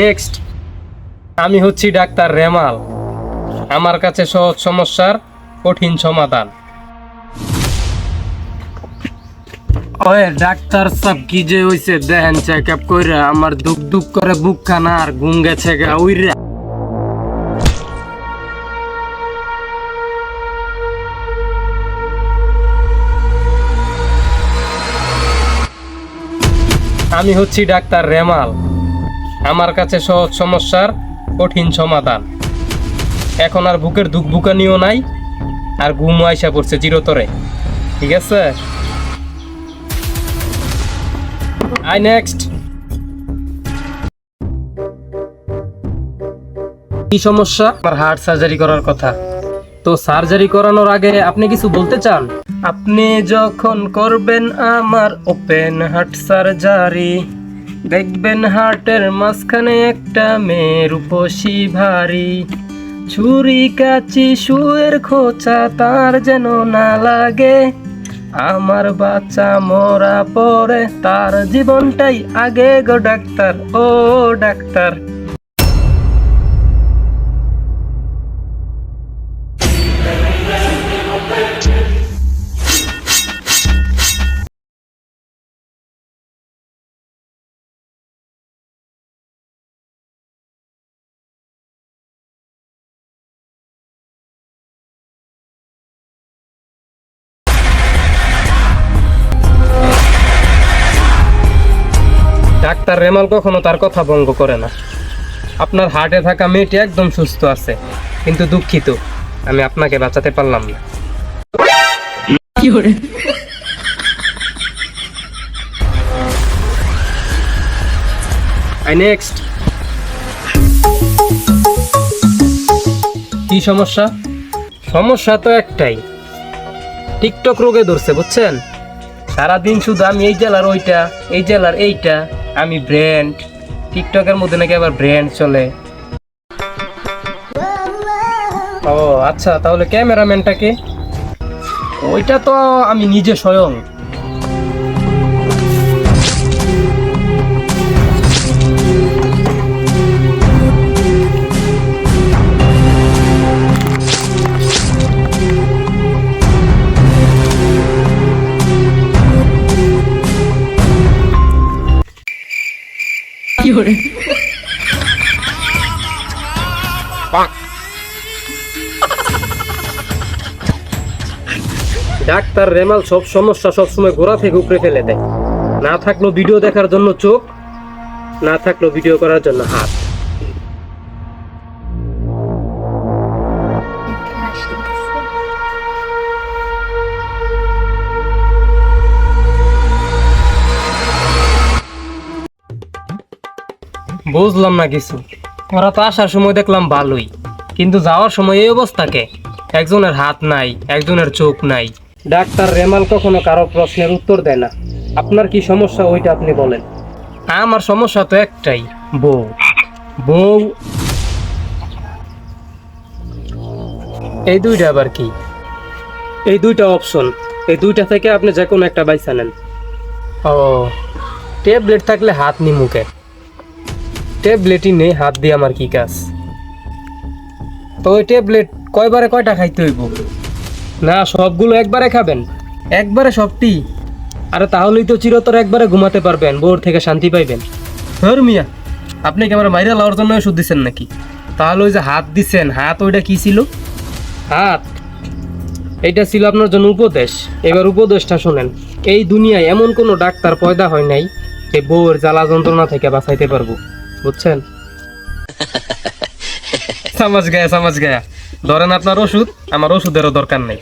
Next আমি হচ্ছি doctor Remal. আমার কাছে সহজ সমস্যার কঠিন সমাধান। ওয়ে, ডাক্তার কি যে হইছে? দেখেন চেক আপ আমার দুক দুক করে বুক খানা আর ঘুম গেছে গা, উইরা। আমি হচ্ছি ডাক্তার রেমাল। আমার কাছে সহজ সমস্যার কঠিন সমাধান। এখন আর বুকের দুঃখ বুকানিও নাই, আর ঘুম আইসা পড়ছে চিরতরে। ঠিক আছে? আই নেক্সট কি সমস্যা? আমার হার্ট সার্জারি করার কথা। তো সার্জারি করানোর আগে আপনি কিছু বলতে চান? আপনি যখন করবেন আমার ওপেন হার্ট সার্জারি দেখবেন হাটের মাঝখানে একটা মেয়ের উপসী ভারী। ছুরি কাচি শুয়ের খোঁচা, তার যেন না লাগে। আমার বাচ্চা মরা পরে তার জীবনটাই আগে গো ডাক্তার, ও ডাক্তার। ডাক্তার রেমাল কখনো তার কথা ভঙ্গ করে না। আপনার হার্টে থাকা মেয়েটি একদম সুস্থ আছে কিন্তু দুঃখিত আমি আপনাকে বাঁচাতে পারলাম না। আই নেক্সট কি সমস্যা? সমস্যা তো একটাই। টিকটক রোগে ধরছে বুঝছেন? সারাদিন শুধু আমি এই জেলার ওইটা, এই জেলার এইটা, আমি ব্র্যান্ড টিকটকের মধ্যে নাকি আবার ব্র্যান্ড চলে। ও আচ্ছা তাহলে ক্যামেরাম্যানটাকে ওইটা তো আমি নিজে স্বয়ং। ডাক্তার রেমাল সব সমস্যা সবসময় গোড়া থেকে উপরে ফেলে দেয়। না থাকল ভিডিও দেখার জন্য চোখ না থাকল ভিডিও করার জন্য হাত। বুঝলাম না কিছু। ওরা তো আসার সময় দেখলাম ভালোই। কিন্তু যাওয়ার সময় এই অবস্থাকে একজনের হাত নাই, একজনের চোখ নাই। ডাক্তার রেমাল কখনো কারও প্রশ্নের উত্তর দেয় না। আপনার কি সমস্যা ওইটা আপনি বলেন। আমার সমস্যা তো একটাই, বউ। বউ এই দুইটা আবার কি? এই দুইটা অপশন। এই দুইটা থেকে আপনি যে কোনো একটা বাইসা নেন। ও, ট্যাবলেট থাকলে হাত নি মুখে ট্যাবলেটই নেই, হাত দিয়ে আমার কি কাজ? তো ওই ট্যাবলেট কয়বারে কয়টা খাইতে হইব? না, সবগুলো একবারে খাবেন? একবারে সবটি আরে তাহলেই তো চিরতর একবারে ঘুমাতে পারবেন বোর থেকে শান্তি পাইবেন। ধর মিয়া, আপনি কি আমার মাইরা লওয়ার জন্য ওষুধ দিচ্ছেন নাকি? তাহলে ওই যে হাত দিচ্ছেন হাত ওইটা কি ছিল? হাত? এটা ছিল আপনার জন্য উপদেশ। এবার উপদেশটা শোনেন, এই দুনিয়ায় এমন কোনো ডাক্তার পয়দা হয় নাই যে বউর জ্বালা যন্ত্রণা থেকে বাঁচাইতে পারব। বুঝছেন? সমাজ গায়া সমাজ গায়া। ধরেন আপনার ওষুধ আমার ওষুধেরও দরকার নেই।